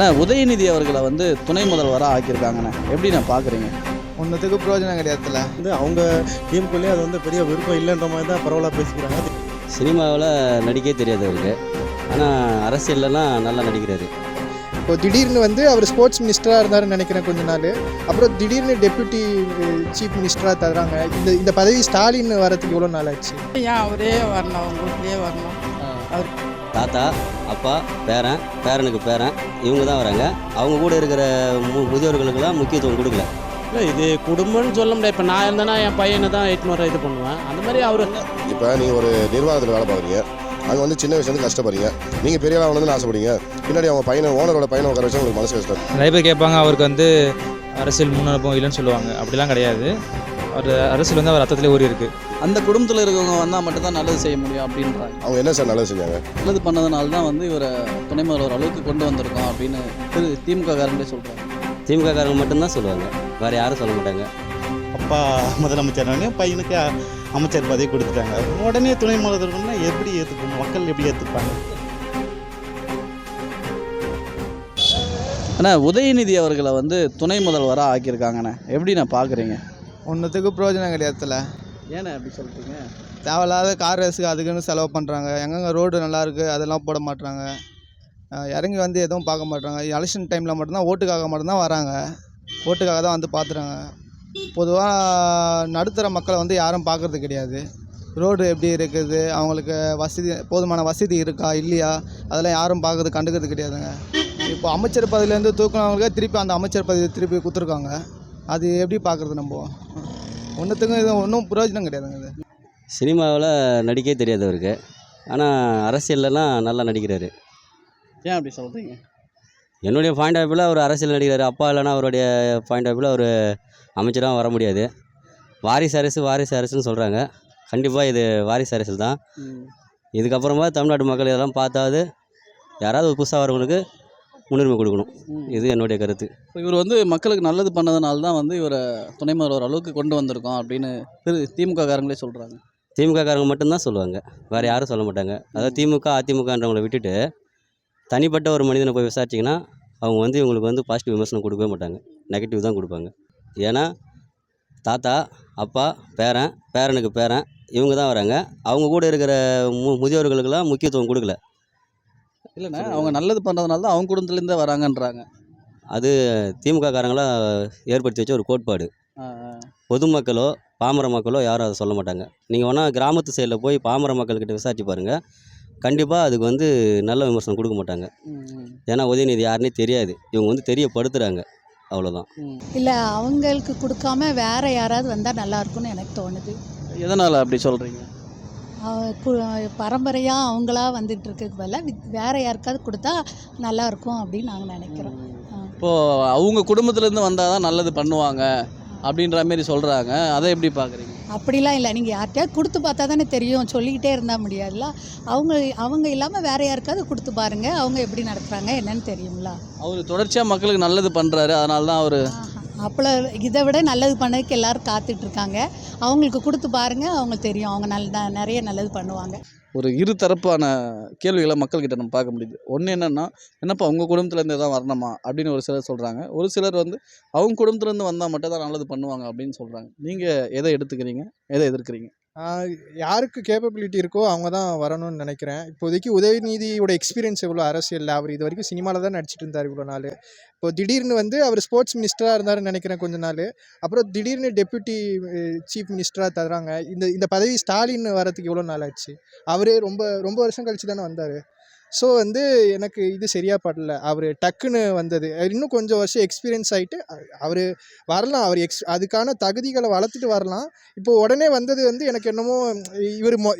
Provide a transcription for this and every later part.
ஆனால் உதயநிதி அவர்களை வந்து துணை முதல்வராக ஆக்கியிருக்காங்கண்ணே. எப்படி நான் பார்க்குறீங்க ஒன்றுத்துக்கு பிரயோஜனம் கிடையாதுல வந்து அவங்க டீமுக்குள்ளேயே அது வந்து பெரிய விருப்பம் இல்லைன்ற மாதிரி தான் பரவலாக பேசிக்கிறாங்க. சினிமாவில் நடிக்கவே தெரியாது அவருக்கு. ஆனால் அரசியல்லலாம் நல்லா நடிக்கிறாரு. இப்போ திடீர்னு வந்து அவர் ஸ்போர்ட்ஸ் மினிஸ்டராக இருந்தாருன்னு நினைக்கிறேன் கொஞ்ச நாள். அப்புறம் திடீர்னு டெப்யூட்டி சீஃப் மினிஸ்டராக தர்றாங்க. இந்த இந்த பதவி ஸ்டாலின் வரதுக்கு எவ்வளோ நாள் ஆச்சு? ஏன் அவரே வரணும் அவங்க வீட்லயே வரணும். தாத்தா அப்பா பேரன் பேரனுக்கு பேரன் இவங்க தான் வராங்க. அவங்க கூட இருக்கிற மு முதியோர்களுக்கெல்லாம் முக்கியத்துவம் கொடுக்கல. இல்லை இது குடும்பம்னு சொல்ல முடியாது. இப்போ நான் இருந்தேன்னா என் பையனை தான் வர இது பண்ணுவேன். அந்த மாதிரி அவர் இப்போ நீங்கள் ஒரு நிர்வாகத்தில் வேலை பார்க்குறீங்க. அங்கே வந்து சின்ன வயசுலேருந்து கஷ்டப்படுறீங்க. நீங்கள் பெரிய ஆளாக வந்து ஆசைப்படுறீங்க. பின்னாடி அவங்க பையனை ஓனரோட பையனை உட்கார வச்சு உங்களுக்கு மனசு கஷ்டம். நிறைய பேர் கேட்பாங்க அவருக்கு வந்து அரசியல் முன்னனுபவம் இல்லைன்னு சொல்லுவாங்க. அப்படிலாம் கிடையாது. அவர் அரசியல் வந்து அவர் ரத்தத்திலே ஊறி இருக்கு அந்த குடும்பத்தில் இருக்கவங்க வந்தால் மட்டும்தான் நல்லது செய்ய முடியும் அப்படின்றாங்க. அவங்க என்ன சார் நல்லது செஞ்சாங்க? நல்லது பண்ணதுனால தான் வந்து இவரை துணை முதல்வர் அளவுக்கு கொண்டு வந்திருக்கோம் அப்படின்னு திரு திமுக காரங்களே சொல்கிறாங்க திமுக காரங்க மட்டும்தான் சொல்லுவாங்க. வேறு யாரும் சொல்ல மாட்டாங்க. அப்பா முதலமைச்சர் பையனுக்கு அமைச்சர் பதவி கொடுத்துட்டாங்க. உடனே துணை முதல்வர்னா எப்படி ஏற்றுக்கணும் மக்கள் எப்படி ஏற்றுப்பாங்க ஆனால் உதயநிதி அவர்களை வந்து துணை முதல்வராக ஆக்கியிருக்காங்கண்ணே. எப்படி நான் பார்க்குறீங்க ஒன்றுத்துக்கு பிரயோஜனம் கிடையாதுல. ஏண்ணே அப்படி சொல்கிறீங்க தேவையில்லாத கார் ரேஸுக்கு அதுக்குன்னு செலவு பண்ணுறாங்க எங்கெங்கே ரோடு நல்லா இருக்குது அதெல்லாம் போட மாட்றாங்க. அஹ் இறங்கி வந்து எதுவும் பார்க்க மாட்றாங்க. எலெக்ஷன் டைமில் மட்டும்தான் ஓட்டுக்காக மட்டும்தான் வராங்க. ஓட்டுக்காக தான் வந்து பார்த்துறாங்க பொதுவாக நடுத்தர மக்களை வந்து யாரும் பார்க்கறது கிடையாது. ரோடு எப்படி இருக்குது? அவங்களுக்கு வசதி போதுமான வசதி இருக்கா? இல்லையா? அதெல்லாம் யாரும் பார்க்கறது கண்டுக்கிறது கிடையாதுங்க. இப்போ அமைச்சர் பதவியிலேருந்து தூக்குனவங்களுக்கு திருப்பி அந்த அமைச்சர் பதவி திருப்பி கொடுத்துருக்காங்க. அது எப்படி பார்க்குறது நம்ம? ஒன்றுத்துக்கும் இது ஒன்றும் பிரயோஜனம் கிடையாதுங்க இது. சினிமாவில் நடிக்கவே தெரியாது அவருக்கு. ஆனால் அரசியல்லலாம் நல்லா நடிக்கிறாரு. ஏன் அப்படி சொல்கிறீங்க என்னுடைய பாயிண்ட் ஆஃப் வியூவில் அவர் அரசியல் நடிக்கிறாரு. அப்பா இல்லைன்னா அவருடைய பாயிண்ட் ஆஃப் வியூவில் அவர் அமைச்சராக வர முடியாது. வாரிசு அரசு வாரிசு அரசுன்னு சொல்கிறாங்க கண்டிப்பாக இது வாரிசு அரசியல் தான். இதுக்கப்புறமா தமிழ்நாட்டு மக்கள் இதெல்லாம் பார்த்தாவது யாராவது புதுசாக வரவங்களுக்கு முன்னுரிமை கொடுக்கணும். இது என்னுடைய கருத்து. இப்போ இவர் வந்து மக்களுக்கு நல்லது பண்ணதுனால தான் வந்து இவரை துணை முதல்வர் அளவுக்கு கொண்டு வந்திருக்கோம் அப்படின்னு திரு திமுக காரங்களே சொல்கிறாங்க திமுக காரங்க மட்டும்தான் சொல்லுவாங்க. வேறு யாரும் சொல்ல மாட்டாங்க. அதாவது திமுக அதிமுகன்றவங்களை விட்டுட்டு தனிப்பட்ட ஒரு மனிதனை போய் விசாரிச்சிங்கன்னா அவங்க வந்து இவங்களுக்கு வந்து பாசிட்டிவ் விமர்சனம் கொடுக்கவே மாட்டாங்க. நெகட்டிவ் தான் கொடுப்பாங்க. ஏன்னா தாத்தா அப்பா பேரன் பேரனுக்கு பேரன் இவங்க தான் வராங்க. அவங்க கூட இருக்கிற மு முதியோர்களுக்கெல்லாம் முக்கியத்துவம் கொடுக்கல. இல்லைண்ணே அவங்க நல்லது பண்ணுறதுனால தான் அவங்க குடும்பத்துலேருந்தே வராங்கன்றாங்க. அது திமுக காரங்களாம் ஏற்படுத்தி வச்ச ஒரு கோட்பாடு. பொதுமக்களோ பாமர மக்களோ யாரும் அதை சொல்ல மாட்டாங்க. நீங்கள் வேணால் கிராமத்து சைடில் போய் பாமர மக்கள்கிட்ட விசாரிச்சு பாருங்கள் கண்டிப்பாக அதுக்கு வந்து நல்ல விமர்சனம் கொடுக்க மாட்டாங்க. ஏன்னா உதயநிதி யாருன்னே தெரியாது. இவங்க வந்து தெரியப்படுத்துகிறாங்க அவ்வளோதான். இல்லை அவங்களுக்கு கொடுக்காம வேற யாராவது வந்தால் நல்லா இருக்கும்னு எனக்கு தோணுது. எதனால் அப்படி சொல்கிறீங்க அவ- கு- பரம்பரையா அவங்களா வந்துட்டு இருக்கிறதுக்கு பதிலாக வித்- வேற யாருக்காவது கொடுத்தா நல்லா இருக்கும் அப்படின்னு நாங்கள் நினைக்கிறோம். இப்போது அவங்க குடும்பத்துலேருந்து வந்தால் தான் நல்லது பண்ணுவாங்க அப்படின்ற மாதிரி சொல்கிறாங்க அதை எப்படி பார்க்குறீங்க அப்படிலாம் இல்லை. நீங்கள் யார்கிட்டயாவது கொடுத்து பார்த்தா தானே தெரியும். சொல்லிக்கிட்டே இருந்தால் முடியாதுல்ல. அவங்க அவங்க இல்லாமல் வேற யாருக்காவது கொடுத்து பாருங்க. அவங்க எப்படி நடத்துகிறாங்க என்னன்னு தெரியுங்களா அவர் தொடர்ச்சியாக மக்களுக்கு நல்லது பண்ணுறாரு அதனால தான் அவர் அப்போ இதை விட நல்லது பண்ணதுக்கு எல்லாரும் காத்துட்ருக்காங்க. அவங்களுக்கு கொடுத்து பாருங்கள் அவங்களுக்கு தெரியும். அவங்க நல்ல நிறைய நல்லது பண்ணுவாங்க. ஒரு இரு தரப்பான கேள்விகளை மக்கள்கிட்ட நம்ம பார்க்க முடியுது. ஒன்று என்னென்னா என்னப்பா உங்கள் குடும்பத்துலேருந்து தான் வரணுமா? அப்படின்னு ஒரு சிலர் சொல்கிறாங்க ஒரு சிலர் வந்து அவங்க குடும்பத்துலேருந்து வந்தால் மட்டும் தான் நல்லது பண்ணுவாங்க அப்படின்னு சொல்கிறாங்க நீங்கள் எதை எடுத்துக்கிறீங்க? எதை எதிர்க்கிறீங்க? யாருக்கு கேப்பபிலிட்டி இருக்கோ அவங்க தான் வரணும்னு நினைக்கிறேன். இப்போதைக்கு உதயநிதியோட எக்ஸ்பீரியன்ஸ் எவ்வளோ அரசியலில்? அவர் இது வரைக்கும் சினிமாவில் தான் நடிச்சிட்டு இருந்தார் இவ்வளோ நாள். இப்போ திடீர்னு வந்து அவர் ஸ்போர்ட்ஸ் மினிஸ்டராக இருந்தாருன்னு நினைக்கிறேன் கொஞ்ச நாள். அப்புறம் திடீர்னு டெப்யூட்டி சீஃப் மினிஸ்டராக தர்றாங்க. இந்த இந்த பதவி ஸ்டாலின் வரதுக்கு எவ்வளோ நாள் ஆச்சு? அவரே ரொம்ப ரொம்ப வருஷம் கழிச்சு தானே வந்தார். ஸோ வந்து எனக்கு இது சரியாக படல. அவர் டக்குன்னு வந்தது. இன்னும் கொஞ்சம் வருஷம் எக்ஸ்பீரியன்ஸ் ஆகிட்டு அவர் வரலாம். அவர் எக்ஸ் அதுக்கான தகுதிகளை வளர்த்துட்டு வரலாம். இப்போ உடனே வந்தது வந்து எனக்கு என்னமோ இவர் மொ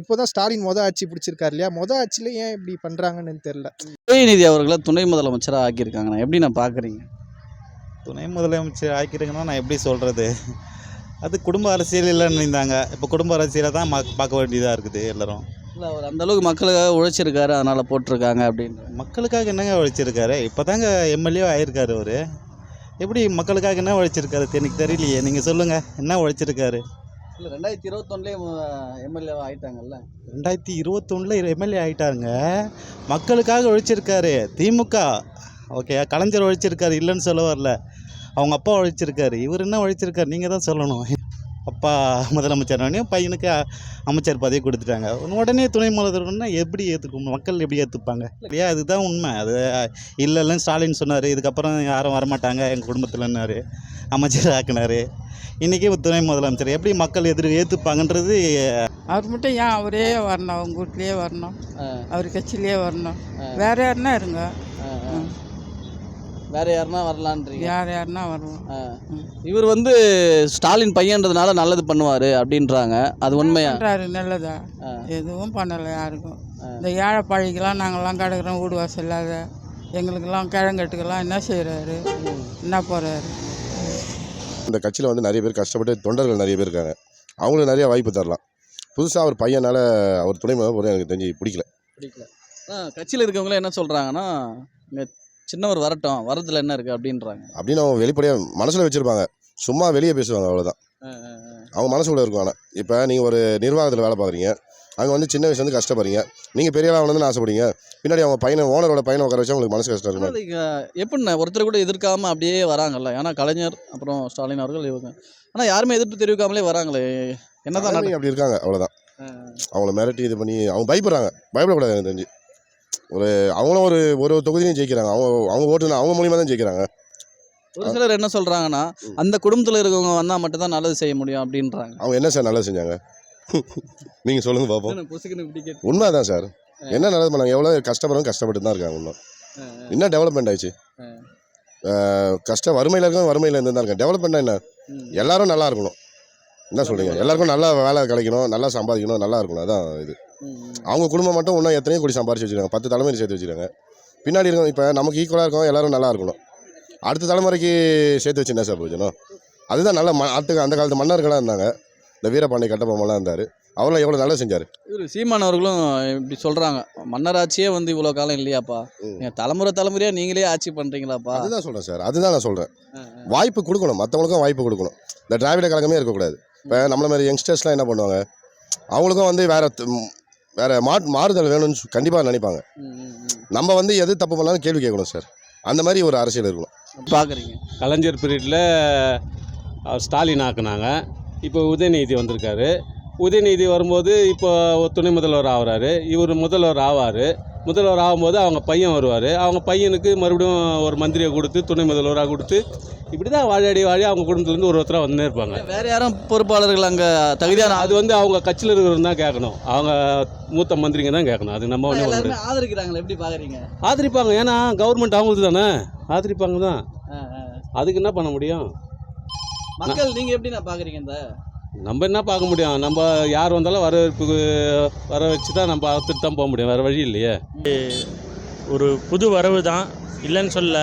இப்போ தான் ஸ்டாலின் மொதல் ஆட்சி பிடிச்சிருக்காரு இல்லையா? மொதல் ஆட்சியில் ஏன் இப்படி பண்ணுறாங்கன்னு தெரில உதயநிதி அவர்களை துணை முதலமைச்சராக ஆக்கியிருக்காங்கண்ணா? எப்படி நான் பார்க்குறீங்க துணை முதலமைச்சர் ஆக்கியிருங்கன்னா நான் எப்படி சொல்கிறது அது குடும்ப அரசியல் இல்லைன்னு இருந்தாங்க இப்போ குடும்ப அரசியலை தான் பார்க்க வேண்டியதாக இருக்குது எல்லாரும். இல்லை அவர் அந்த அளவுக்கு மக்களுக்காக உழைச்சிருக்காரு அதனால் போட்டிருக்காங்க அப்படின்னு. மக்களுக்காக என்னங்க உழைச்சிருக்காரு? இப்போ தாங்க எம்எல்ஏ ஆயிருக்காரு அவர். எப்படி மக்களுக்காக என்ன உழைச்சிருக்காரு? எனக்கு தெரியலையே. நீங்கள் சொல்லுங்கள் என்ன உழைச்சிருக்காரு? இல்லை ரெண்டாயிரத்தி இருபத்தொன்னுலேயே எம்எல்ஏவாக ஆயிட்டாங்கல்ல. ரெண்டாயிரத்தி இருபத்தொன்னில் எம்எல்ஏ ஆயிட்டாருங்க. மக்களுக்காக உழைச்சிருக்காரு. திமுக. ஓகே கலைஞர் உழைச்சிருக்காரு. இல்லைன்னு சொல்ல வரல. அவங்க அப்பா உழைச்சிருக்காரு. இவர் என்ன உழைச்சிருக்காரு? நீங்கள் தான் சொல்லணும். அப்பா முதலமைச்சர் பையனுக்கு அமைச்சர் பதவி கொடுத்துட்டாங்க. உடனே துணை முதல்வர்னா எப்படி ஏற்றுக்கும் மக்கள் எப்படி ஏற்றுப்பாங்க இல்லையா? அதுதான் உண்மை. அது இல்லை இல்லைன்னு ஸ்டாலின் சொன்னார். இதுக்கப்புறம் யாரும் வரமாட்டாங்க. எங்கள் குடும்பத்தில்னாரு அமைச்சர் ஆக்குனாரு. இன்றைக்கி துணை முதலமைச்சர் எப்படி மக்கள் எதிர் ஏற்றுப்பாங்கன்றது அவர் மட்டும் ஏன் அவரே வரணும்? அவங்க வீட்லேயே வரணும். அவர் கட்சியிலேயே வரணும். வேற யாருன்னா இருங்க. வேற யாருன்னா வரலான்றீங்க? யார் யாருன்னா வருவோம். இவர் வந்து ஸ்டாலின் பையன்றதுனால நல்லது பண்ணுவார் அப்படின்றாங்க. அது உண்மையா? பண்ணுறாரு நல்லதா. எதுவும் பண்ணலை யாருக்கும். இந்த ஏழை பழகிக்கெல்லாம் நாங்கள்லாம் கிடக்குறோம். வீடு வாசல் இல்லாத எங்களுக்கெல்லாம் கிழங்கட்டுக்கெல்லாம் என்ன செய்கிறாரு என்ன போகிறாரு இந்த கட்சியில் வந்து நிறைய பேர் கஷ்டப்பட்டு தொண்டர்கள் நிறைய பேர் இருக்காங்க. அவங்களுக்கு நிறைய வாய்ப்பு தரலாம். புதுசாக அவர் பையனால் அவர் துணை முதல்வர் எனக்கு தெரிஞ்சு பிடிக்கல. பிடிக்கல. கட்சியில் இருக்கவங்களே என்ன சொல்கிறாங்கன்னா சின்னவர் வரட்டும் வரதுல என்ன இருக்குது அப்படின்றாங்க. அப்படின்னு அவங்க வெளிப்படையாக மனசில் வச்சுருப்பாங்க. சும்மா வெளியே பேசுவாங்க அவ்வளோதான். அவங்க மனசுக்குள்ள இருக்கும் ஆனால் இப்போ நீங்கள் ஒரு நிர்வாகத்தில் வேலை பார்க்குறீங்க. அங்கே வந்து சின்ன வயசுலேருந்து கஷ்டப்படுறீங்க. நீங்கள் பெரிய ஆள் ஆகணும்னு ஆசைப்படுங்க பின்னாடி அவங்க பையனை ஓனரோட பையனை உட்கார வச்சா உங்களுக்கு மனசு கஷ்டம் இருக்கும்? எப்படிண்ணே ஒருத்தர் கூட எதிர்க்காம அப்படியே வராங்கல்ல. ஏன்னா கலைஞர் அப்புறம் ஸ்டாலின் அவர்கள் இவங்க. ஆனால் யாருமே எதிர்ப்பு தெரிவிக்காமலே வராங்களே. என்னதான் அப்படி இருக்காங்க அவ்வளோதான். அவங்கள மிரட்டி இது பண்ணி அவங்க பயப்படுறாங்க. பயப்படக்கூடாது எனக்கு தெரிஞ்சு. ஒரு அவங்களும் ஒரு ஒரு தொகுதியும் ஜெயிக்கிறாங்க. அவங்க அவங்க ஓட்டு அவங்க மூலியமாக தான் ஜெயிக்கிறாங்க. ஒரு சிலர் என்ன சொல்றாங்கன்னா ம். அந்த குடும்பத்தில் இருக்கவங்க வந்தால் மட்டும் தான் நல்லது செய்ய முடியும் அப்படின்றாங்க. அவங்க என்ன சார் நல்லது செஞ்சாங்க? நீங்கள் சொல்லுங்கள் பார்ப்போம் கேட்டு உண்மைதான் சார். என்ன நல்லது பண்ணாங்க? எவ்வளோ கஷ்டப்படுறவங்க கஷ்டப்பட்டு தான் இருக்காங்க இன்னும். என்ன டெவலப்மெண்ட் ஆயிடுச்சு. ஆ. அஹ் கஷ்ட வறுமையில் இருக்கவங்க வறுமையில் இருந்து தான் இருக்காங்க டெவலப்மெண்ட் என்ன. எல்லாரும் நல்லா இருக்கணும். என்ன சொல்றீங்க? எல்லாருக்கும் நல்லா வேலை கிடைக்கணும் நல்லா சம்பாதிக்கணும் நல்லா இருக்கணும். அதான் இது. அவங்க குடும்பம் மட்டும் இன்னும் எத்தனையோ கோடி சம்பாரிச்சு வச்சிருக்காங்க. பத்து தலைமுறை சேர்த்து வச்சிருக்காங்க. பின்னாடி இருக்கவங்க இப்போ நமக்கு ஈக்குவலாக இருக்கவங்க எல்லாரும் நல்லா இருக்கணும். அடுத்த தலைமுறைக்கு சேர்த்து வச்சு என்ன சார் பிரயோஜனம் அதுதான் நல்ல ம அடுத்த அந்த காலத்து மன்னர்களாக இருந்தாங்க. இந்த வீரபாண்டிய கட்டபொம்மலாம் இருந்தார். அவரெல்லாம் எவ்வளோ நல்லா செஞ்சார்? சீமான் அவர்களும் இப்படி சொல்றாங்க. மன்னராட்சியே வந்து இவ்வளோ காலம் இல்லையாப்பா? ம். நீங்க தலைமுறை தலைமுறையா நீங்களே ஆட்சி பண்றீங்களாப்பா? அதுதான் சொல்கிறேன் சார். அதுதான் நான் சொல்கிறேன். வாய்ப்பு கொடுக்கணும். மற்றவங்களுக்கும் வாய்ப்பு கொடுக்கணும். இந்த திராவிட கழகமே இருக்கக்கூடாது. இப்போ நம்மள மாதிரி யங்ஸ்டர்ஸ்லாம் என்ன பண்ணுவாங்க? அவங்களுக்கும் வந்து வேற ம், வேற மாட் மாறுதல் வேணும்னு கண்டிப்பாக நினைப்பாங்க. ம், ம், ம். நம்ம வந்து எது தப்பு பண்ணாலும் கேள்வி கேட்கணும் சார். அந்த மாதிரி ஒரு அரசியல் இருக்கணும். பாக்குறீங்க. கலைஞர் பீரியடில் ஸ்டாலின் ஆக்குனாங்க. இப்போ உதயநிதி வந்திருக்காரு. உதயநிதி வரும்போது இப்போ துணை முதல்வர் ஆகுறாரு. இவர் முதல்வர் ஆவார். முதல்வர் ஆகும்போது அவங்க பையன் வருவார். அவங்க பையனுக்கு மறுபடியும் ஒரு மந்திரியை கொடுத்து துணை முதல்வராக கொடுத்து இப்படி தான் வாழாடி வாழி அவங்க குடும்பத்துலேருந்து ஒரு ஒருத்தராக வந்துனே இருப்பாங்க. வேற யாரும் பொறுப்பாளர்கள் அங்க தகுதியான அது வந்து அவங்க கட்சியில் இருக்கிறவங்க தான் கேட்கணும். அவங்க மூத்த மந்திரிங்க தான் கேட்கணும். அது நம்ம எல்லாருமே ஆதரிக்கிறாங்களே? எப்படி பாக்குறீங்க? ஆதரிப்பாங்க. ஏன்னா கவர்மெண்ட் அவங்களுக்கு தானே? ஆதரிப்பாங்க தான். அதுக்கு என்ன பண்ண முடியும்? மக்கள் நீங்க எப்படி நான் பாக்குறீங்க இந்த நம்ம என்ன பார்க்க முடியும்? நம்ம யார் வந்தாலும் வரவேற்புக்கு வர வச்சு தான் நம்ம பார்த்துட்டு தான் போக முடியும். வேறு வழி இல்லையே. ஒரு புது வரவு தான். இல்லைன்னு சொல்ல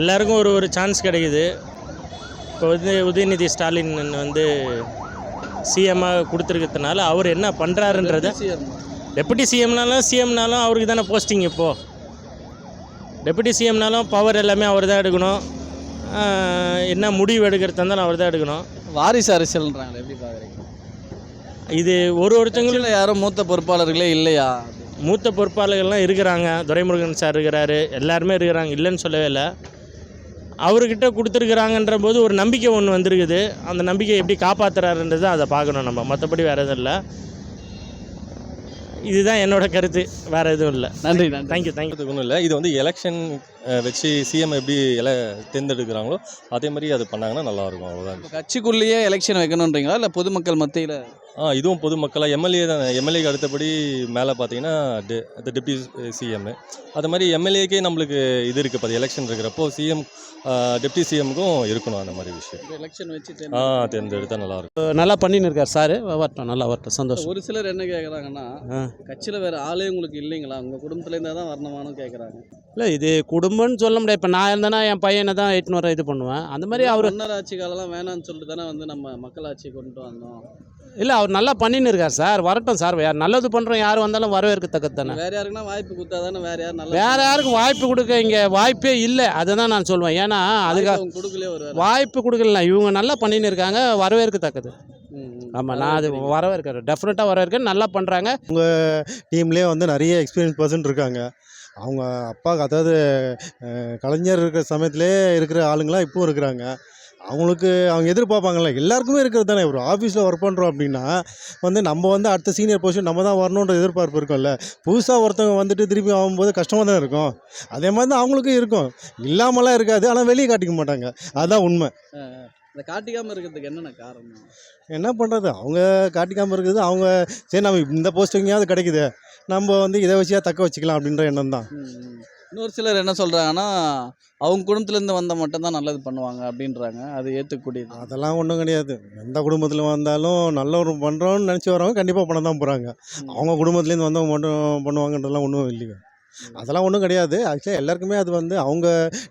எல்லாருக்கும் ஒரு ஒரு சான்ஸ் கிடைக்குது. இப்போ வந்து உதயநிதி ஸ்டாலின் வந்து சிஎம்மாக கொடுத்துருக்கிறதுனால அவர் என்ன பண்ணுறாருன்றத. டெப்புட்டி சிஎம்னாலும் சிஎம்னாலும் அவருக்கு தானே போஸ்டிங் இப்போது டெப்புட்டி சிஎம்னாலும் பவர் எல்லாமே அவர் தான் எடுக்கணும் என்ன முடிவு எடுக்கிறதா இருந்தாலும் அவர் தான் எடுக்கணும். வாரிசு அரசியல்ன்றாங்களே எப்படி பாக்குறீங்க இது ஒரு ஒருத்தங்களும் யாரும் மூத்த பொறுப்பாளர்களே இல்லையா? மூத்த பொறுப்பாளர்கள்லாம் இருக்கிறாங்க. துரைமுருகன் சார் இருக்கிறாரு. எல்லாருமே இருக்கிறாங்க. இல்லைன்னு சொல்லவே இல்லை. அவர்கிட்ட கொடுத்துருக்குறாங்கன்ற போது ஒரு நம்பிக்கை ஒன்று வந்திருக்குது. அந்த நம்பிக்கையை எப்படி காப்பாற்றுறாருன்றது அதை பார்க்கணும் நம்ம. மற்றபடி வேறு எதுவும் இல்லை. இதுதான் என்னோட கருத்து. வேறு எதுவும் இல்லை. நன்றி தேங்க்யூ தேங்க்யூ ஒன்றும் இல்லை. இது வந்து எலெக்ஷன் வச்சு சிஎம் எப்படி எல தேர்ந்தெடுக்கிறாங்களோ அதே மாதிரி அது பண்ணாங்கன்னா நல்லாயிருக்கும் அவ்வளோதான் கட்சிக்குள்ளேயே எலெக்ஷன் வைக்கணுன்றீங்களா இல்லை பொதுமக்கள் மத்தியில் ஆ இதுவும் பொதுமக்களாக எம்எல்ஏ தான். எம்எல்ஏக்கு அடுத்தபடி மேலே பார்த்தீங்கன்னா டெ டெப்டி சிஎம் அது மாதிரி எம்எல்ஏக்கே நம்மளுக்கு இது இருக்குது பார்த்து எலெக்ஷன் இருக்கிறப்போ சிஎம் டெப்டி சிஎம்க்கும் இருக்கணும் அந்த மாதிரி விஷயம். எலெக்ஷன் வச்சு ஆ தேர்ந்தெடுத்தால் நல்லாயிருக்கும் நல்லா பண்ணின்னு இருக்கார் சார். வரட்டும் நல்லா வரட்டும். சந்தோஷம். ஒரு சிலர் என்ன கேட்குறாங்கன்னா. கட்சியில் வேற ஆளே உங்களுக்கு இல்லைங்களா? உங்கள் குடும்பத்துல இருந்தால் தான் வரணுமான்னு கேட்குறாங்க இல்லை இது குடும்பம்னு சொல்ல முடியாது. இப்போ நான் இருந்தேன்னா என் பையனை தான் எட்டுன்னு வர இது பண்ணுவேன். அந்த மாதிரி அவர் மன்னர் ஆட்சி காலம்லாம் வேணாம்னு சொல்லிட்டு தானே வந்து நம்ம மக்களாட்சி கொண்டு வந்தோம். இல்லை அவர் நல்லா பண்ணின்னு இருக்கார் சார். வரட்டும் சார். யார் நல்லது பண்ணுறோம் யார் வந்தாலும் வரவேற்கத்தக்கது தானே வேற யாருக்குன்னா வாய்ப்பு கொடுத்தா தானே வேற யார் நல்லா வேற யாருக்கும் வாய்ப்பு கொடுக்க இங்கே வாய்ப்பே இல்லை. அதை தான் நான் சொல்லுவேன் ஏன்னா அதுக்காக கொடுக்கலே ஒரு வாய்ப்பு கொடுக்கல இவங்க நல்லா பண்ணின்னு இருக்காங்க வரவேற்கத்தக்கது ஆமாம் நான் அது வரவேற்கிறேன் டெஃபினட்டாக வரவேற்கிறேன் நல்லா பண்ணுறாங்க டீம்லேயே வந்து நிறைய எக்ஸ்பீரியன்ஸ் பர்சன் இருக்காங்க. அவங்க அப்பாவுக்கு அதாவது கலைஞர் இருக்கிற சமயத்திலே இருக்கிற ஆளுங்களாம் இப்போவும் இருக்கிறாங்க. அவங்களுக்கு அவங்க எதிர்பார்ப்பாங்கள்ல எல்லாருக்குமே இருக்கிறது தானே. ஒரு ஆஃபீஸில் ஒர்க் பண்ணுறோம் அப்படின்னா வந்து நம்ம வந்து அடுத்த சீனியர் பொசிஷன் நம்ம தான் வரணுன்ற எதிர்பார்ப்பு இருக்கும்ல. புதுசாக ஒருத்தவங்க வந்துட்டு திருப்பி ஆகும்போது கஷ்டமாக தான் இருக்கும். அதே மாதிரி தான் அவங்களுக்கும் இருக்கும். இல்லாமலாம் இருக்காது. ஆனால் வெளியே காட்டிக்க மாட்டாங்க. அதுதான் உண்மை. இந்த காட்டிக்காமல் இருக்கிறதுக்கு என்னென்ன காரணம்? என்ன பண்ணுறது அவங்க காட்டிக்காமல் இருக்குது அவங்க சரி நம்ம இந்த போஸ்டிங்காவது கிடைக்குது. நம்ம வந்து இதை வச்சியா தக்க வச்சுக்கலாம் அப்படின்ற எண்ணம் தான். இன்னொரு சிலர் என்ன சொல்கிறாங்கன்னா அவங்க குடும்பத்துலேருந்து வந்தால் மட்டும்தான் நல்லது பண்ணுவாங்க அப்படின்றாங்க. அது ஏற்றுக்கூடியது அதெல்லாம் ஒன்றும் கிடையாது. எந்த குடும்பத்தில் வந்தாலும் நல்ல ஒரு பண்ணுறோன்னு நினச்சி வரவங்க கண்டிப்பாக பண்ண தான் போகிறாங்க அவங்க குடும்பத்துலேருந்து வந்தவங்க மட்டும் பண்ணுவாங்கன்றதெல்லாம் ஒன்றும் இல்லைங்க. அதெல்லாம் ஒன்றும் கிடையாது. ஆக்சுவலாக எல்லாருக்குமே அது வந்து அவங்க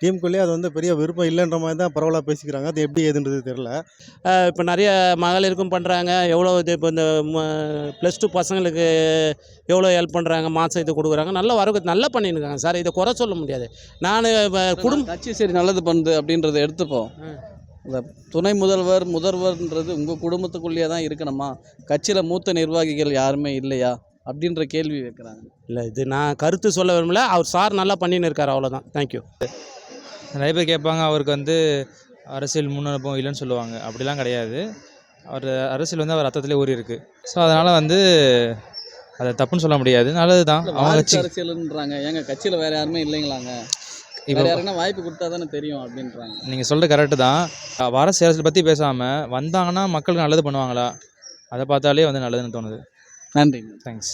டீமுக்குள்ளேயே அது வந்து பெரிய விருப்பம் இல்லைன்ற மாதிரி தான் பரவலாக பேசிக்கிறாங்க. அது எப்படி ஏதுன்றது தெரில இப்போ நிறைய மகளிருக்கும் பண்ணுறாங்க எவ்வளோ இது இப்போ இந்த ப்ளஸ் டூ பசங்களுக்கு எவ்வளோ ஹெல்ப் பண்ணுறாங்க மாதம் இது கொடுக்குறாங்க. நல்ல வரவு நல்லா பண்ணியிருக்காங்க சார். இதை குறை சொல்ல முடியாது. நான் குடும்ப கட்சி சரி நல்லது பண்ணுது அப்படின்றத எடுத்துப்போம். இந்த துணை முதல்வர் முதல்வர்ன்றது உங்கள் குடும்பத்துக்குள்ளேயே தான் இருக்கணுமா? கட்சியில் மூத்த நிர்வாகிகள் யாருமே இல்லையா? அப்படின்ற கேள்வி வைக்கிறாங்க. இல்லை இது நான் கருத்து சொல்ல விரும்பல. அவர் சார் நல்லா பண்ணின்னு இருக்கார் அவ்வளோதான் தேங்க்யூ நிறைய பேர் கேட்பாங்க அவருக்கு வந்து அரசியல் முன்னனுப்பம் இல்லைன்னு சொல்லுவாங்க. அப்படிலாம் கிடையாது. அவர் அரசியல் வந்து அவர் ரத்தத்திலே ஊறி இருக்கு. ஸோ அதனால் வந்து அதை தப்புன்னு சொல்ல முடியாது. நல்லது தான் அவங்க கட்சி அரசியல்ன்றாங்க. ஏங்க கட்சியில் வேற யாருமே இல்லைங்களாங்க? இப்போ வேற யாருன்னா வாய்ப்பு கொடுத்தா தானே தெரியும் அப்படின்றாங்க. நீங்கள் சொல்கிறது கரெக்டு தான். அரசு அரசியல் பற்றி பேசாமல் வந்தாங்கன்னா மக்களுக்கு நல்லது பண்ணுவாங்களா? அதை பார்த்தாலே வந்து நல்லதுன்னு தோணுது. நன்றிங்க. தேங்க்ஸ்